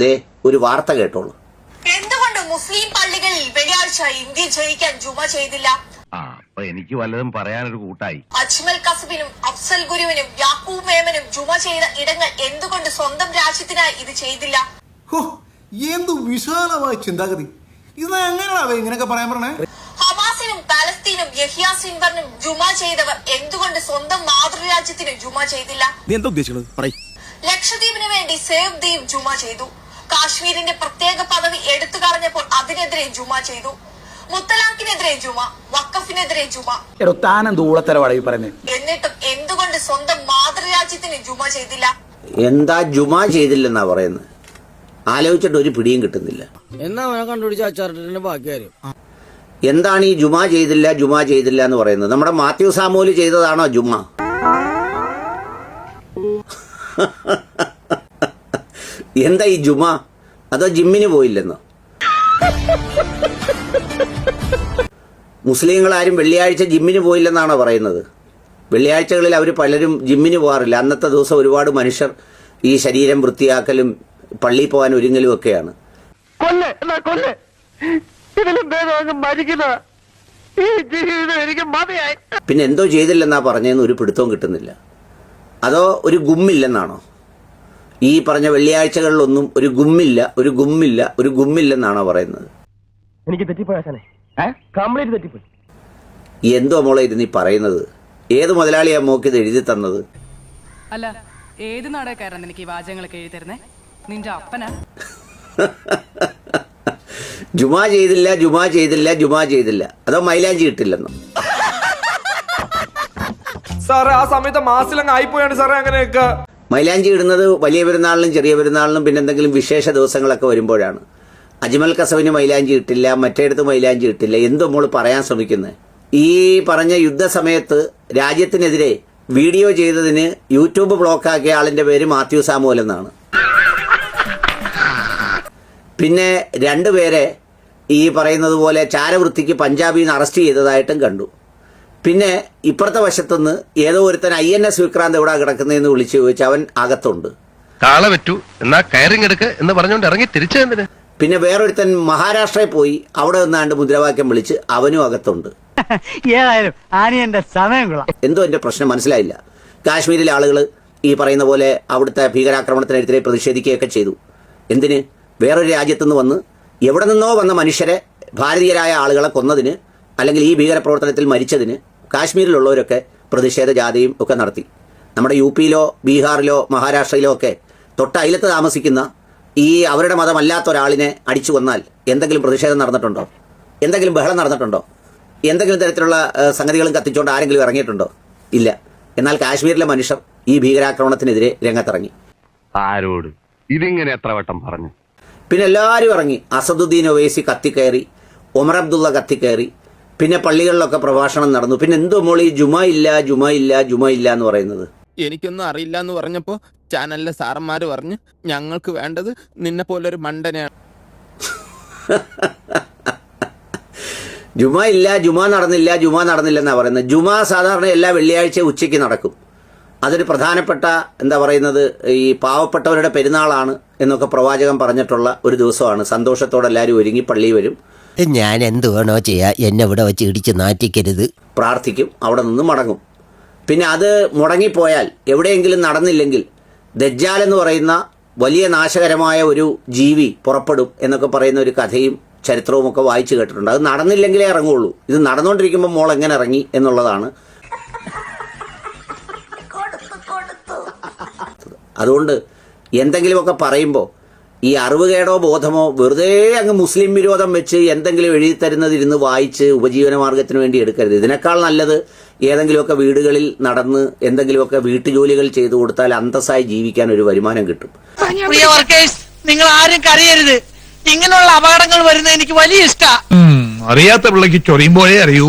ദേ ഒരു വാർത്ത കേട്ടോളൂ. എന്തുകൊണ്ട് മുസ്ലിം പള്ളികളിൽ വെള്ളിയാഴ്ച ഇന്ത്യ ജയിക്കാൻ ജുമ ചെയ്തില്ല? ആ അപ്പൊ എനിക്ക് വല്ലതും പറയാനൊരു കൂട്ടായി. അജ്മൽ കസബിനും അഫ്സൽ ഗുരുവിനും യാക്കൂബ് മേമനും ജുമ ചെയ്ത ഇടങ്ങൾ എന്തുകൊണ്ട് സ്വന്തം രാജ്യത്തിനായി ഇത് ചെയ്തില്ല? ഹോ എന്ത് വിശാലമായ ചിന്താഗതി. ഇത് എങ്ങനെയാണോ ഇങ്ങനെയൊക്കെ പറയാൻ പറഞ്ഞേ? ഹമാസിനും പാലസ്തീനും യഹിയ സിൻവറിനും ജുമ ചെയ്തവർ എന്തുകൊണ്ട് സ്വന്തം മാതൃരാജ്യത്തിന് ജുമ ചെയ്തില്ല? നീ എന്താ ഉദ്ദേശിക്കുന്നത് പറയ്. ലക്ഷദ്വീപിന് വേണ്ടി സേവ് ദ്വീപ് ജുമ ചെയ്തു. കാശ്മീരിന്റെ പ്രത്യേക പദവി എടുത്തു കളഞ്ഞപ്പോൾ അതിനെതിരെ ജുമ ചെയ്തു. മുത്തലാഖിനെതിരെ ജുമ വക്കഫിനെതിരെ ജുമ. എന്നിട്ടും എന്തുകൊണ്ട് സ്വന്തം മാതൃരാജ്യത്തിന് ജുമ ചെയ്തില്ല? എന്താ ജുമാ ചെയ്തില്ലെന്നാ പറയുന്നത് ആലോചിച്ചിട്ട് ഒരു പിടിയും കിട്ടുന്നില്ല. എന്നാ കണ്ടുപിടിച്ച ബാക്കി കാര്യം? എന്താണ് ഈ ജുമാ ചെയ്തില്ല ജുമാ ചെയ്തില്ല എന്ന് പറയുന്നത്? നമ്മുടെ മാത്യു സാമൂൽ ചെയ്തതാണോ ജുമാ? എന്താ ഈ ജുമ? അതോ ജിമ്മിന് പോയില്ലെന്നോ? മുസ്ലിങ്ങൾ ആരും വെള്ളിയാഴ്ച ജിമ്മിന് പോയില്ലെന്നാണോ പറയുന്നത്? വെള്ളിയാഴ്ചകളിൽ അവർ പലരും ജിമ്മിന് പോകാറില്ല. അന്നത്തെ ദിവസം ഒരുപാട് മനുഷ്യർ ഈ ശരീരം വൃത്തിയാക്കലും പള്ളിയിൽ പോകാൻ ഒരുങ്ങലും ഒക്കെയാണ്. പിന്നെ എന്തോ ചെയ്തില്ലെന്നാ പറഞ്ഞതെന്ന് ഒരു പിടുത്തവും കിട്ടുന്നില്ല. അതോ ഒരു ഗുമ്മില്ലെന്നാണോ? ഈ പറഞ്ഞ വെള്ളിയാഴ്ചകളിലൊന്നും ഒരു ഗുമ്മില്ല ഒരു ഗുമ്മില്ല ഒരു ഗുമ്മില്ലെന്നാണോ പറയുന്നത്? എനിക്ക് തെറ്റിപ്പോയി എന്തോ മോളെ ഇത് നീ പറയുന്നത്? ഏത് മുതലാളിയാ മോക്ക് ഇത് എഴുതി തന്നത്? അല്ല ഏത് നാടകക്കാരനാണ് നിനക്ക് ഈ വാചകങ്ങളൊക്കെ എഴുതി തരുന്നേ? നിന്റെ അപ്പനാ? ജുമാ ചെയ്തില്ല ജുമാ ചെയ്തില്ല ജുമാ ചെയ്തില്ല. അതോ മൈലാഞ്ചി ഇട്ടില്ലെന്നോ? സാറേ ആ സമയത്ത് മാസിലങ്ങ് ആയിപ്പോയാണ് സാറേ അങ്ങനെയൊക്കെ. മൈലാഞ്ചി ഇടുന്നത് വലിയ പെരുന്നാളിനും ചെറിയ പെരുന്നാളിനും പിന്നെ എന്തെങ്കിലും വിശേഷ ദിവസങ്ങളൊക്കെ വരുമ്പോഴാണ്. അജ്മൽ കസവിന് മൈലാഞ്ചി ഇട്ടില്ല മറ്റേടത്ത് മൈലാഞ്ചി ഇട്ടില്ല എന്തോ മോൾ പറയാൻ ശ്രമിക്കുന്നത് ഈ പറഞ്ഞ യുദ്ധസമയത്ത് രാജ്യത്തിനെതിരെ വീഡിയോ ചെയ്തതിന് യൂട്യൂബ് ബ്ലോക്കാക്കിയ ആളിന്റെ പേര് മാത്യു സാമുവൽ എന്നാണ്. പിന്നെ രണ്ടുപേരെ ഈ പറയുന്നത് പോലെ ചാരവൃത്തിക്ക് പഞ്ചാബിൽ നിന്ന് അറസ്റ്റ് ചെയ്തതായിട്ടും കണ്ടു. പിന്നെ ഇപ്പുറത്തെ വശത്തുനിന്ന് ഏതോ ഒരുത്തൻ ഐ എൻ എസ് വിക്രാന്ത് എവിടെ കിടക്കുന്നതെന്ന് വിളിച്ചു ചോദിച്ചു അവൻ അകത്തുണ്ട്. കാള വെറ്റു എന്നാ കയറിങ് എടുക്ക് എന്ന് പറഞ്ഞുകൊണ്ട് ഇറങ്ങി തിരിച്ചെന്തിന് പിന്നെ വേറൊരുത്തൻ മഹാരാഷ്ട്രയിൽ പോയി അവിടെ നിന്നാണ്ട് മുദ്രാവാക്യം വിളിച്ച് അവനും അകത്തുണ്ട്. ഏതായാലും ആനിയന്റെ സമയം കൊള്ളാം. എന്തോ എന്റെ പ്രശ്നം മനസ്സിലായില്ല. കാശ്മീരിലെ ആളുകൾ ഈ പറയുന്ന പോലെ അവിടുത്തെ ഭീകരാക്രമണത്തിനെതിരെ പ്രതിഷേധിക്കുകയൊക്കെ ചെയ്തു. എന്തിന്? വേറൊരു രാജ്യത്തുനിന്ന് വന്ന് എവിടെ നിന്നോ വന്ന മനുഷ്യരെ ഭാരതീയരായ ആളുകളെ കൊന്നതിന് അല്ലെങ്കിൽ ഈ ഭീകരപ്രവർത്തനത്തിൽ മരിച്ചതിന് കാശ്മീരിലുള്ളവരൊക്കെ പ്രതിഷേധ ജാഥയും ഒക്കെ നടത്തി. നമ്മുടെ യു പിയിലോ ബീഹാറിലോ മഹാരാഷ്ട്രയിലോ ഒക്കെ തൊട്ടയലത്ത് താമസിക്കുന്ന ഈ അവരുടെ മതമല്ലാത്ത ഒരാളിനെ അടിച്ചു കൊന്നാൽ എന്തെങ്കിലും പ്രതിഷേധം നടന്നിട്ടുണ്ടോ? എന്തെങ്കിലും ബഹളം നടന്നിട്ടുണ്ടോ? എന്തെങ്കിലും തരത്തിലുള്ള സംഗതികളും കത്തിച്ചുകൊണ്ട് ആരെങ്കിലും ഇറങ്ങിയിട്ടുണ്ടോ? ഇല്ല. എന്നാൽ കാശ്മീരിലെ മനുഷ്യർ ഈ ഭീകരാക്രമണത്തിനെതിരെ രംഗത്തിറങ്ങി. ആരോട്? ഇതിങ്ങനെ എത്ര വട്ടം പറഞ്ഞു? പിന്നെ എല്ലാവരും ഇറങ്ങി. അസദുദ്ദീൻ ഒവൈസി കത്തിക്കയറി ഒമർ അബ്ദുള്ള കത്തിക്കയറി പിന്നെ പള്ളികളിലൊക്കെ പ്രഭാഷണം നടന്നു. പിന്നെ എന്തോ മോളി ജുമ ഇല്ല ജുമ ഇല്ല ജുമ ഇല്ല എന്ന് പറയുന്നത്? എനിക്കൊന്നും അറിയില്ല എന്ന് പറഞ്ഞപ്പോ ചാനലിലെ സാറന്മാർ പറഞ്ഞു ഞങ്ങൾക്ക് വേണ്ടത് നിന്നെ പോലൊരു മണ്ടനെയാണ്. ജുമ ഇല്ല ജുമ നടന്നില്ല ജുമ നടന്നില്ലെന്നാ പറയുന്നത്. ജുമ സാധാരണ എല്ലാ വെള്ളിയാഴ്ച ഉച്ചയ്ക്ക് നടക്കും. അതൊരു പ്രധാനപ്പെട്ട എന്താ പറയുന്നത് ഈ പാവപ്പെട്ടവരുടെ പെരുന്നാളാണ് എന്നൊക്കെ പ്രവാചകൻ പറഞ്ഞിട്ടുള്ള ഒരു ദിവസമാണ്. സന്തോഷത്തോടെ എല്ലാവരും ഒരുങ്ങി പള്ളി വരും. ഞാൻ എന്ത് വേണോ ചെയ്യാ. എന്നെ ഇവിടെ വെച്ച് ഇടിച്ച് നാറ്റിക്കരുത്. പ്രാർത്ഥിക്കും. അവിടെ നിന്ന് മടങ്ങും. പിന്നെ അത് മുടങ്ങിപ്പോയാൽ എവിടെയെങ്കിലും നടന്നില്ലെങ്കിൽ ദജ്ജാൽ എന്ന് പറയുന്ന വലിയ നാശകരമായ ഒരു ജീവി പുറപ്പെടും എന്നൊക്കെ പറയുന്ന ഒരു കഥയും ചരിത്രവും ഒക്കെ വായിച്ചു കേട്ടിട്ടുണ്ട്. അത് നടന്നില്ലെങ്കിലേ ഇറങ്ങുള്ളൂ. ഇത് നടന്നുകൊണ്ടിരിക്കുമ്പോൾ മോൾ എങ്ങനെ ഇറങ്ങി എന്നുള്ളതാണ്. അതുകൊണ്ട് എന്തെങ്കിലുമൊക്കെ പറയുമ്പോൾ ഈ അറിവുകേടോ ബോധമോ വെറുതെ അങ്ങ് മുസ്ലിം വിരോധം വെച്ച് എന്തെങ്കിലും എഴുതി തരുന്നത് ഇരുന്ന് വായിച്ച് ഉപജീവന മാർഗത്തിന് വേണ്ടി എടുക്കരുത്. ഇതിനേക്കാൾ നല്ലത് ഏതെങ്കിലുമൊക്കെ വീടുകളിൽ നടന്ന് എന്തെങ്കിലുമൊക്കെ വീട്ടുജോലികൾ ചെയ്തു കൊടുത്താൽ അന്തസ്സായി ജീവിക്കാൻ ഒരു വരുമാനം കിട്ടും. പ്രിയ വർക്കേഴ്സ് നിങ്ങൾ ആരും കരയരുത്. ഇങ്ങനെയുള്ള അപകടങ്ങൾ വരുന്നത് എനിക്ക് വലിയ ഇഷ്ടാ. അറിയാത്ത പിള്ളക്ക് ചൊറിയുമ്പോഴേ അറിയൂ.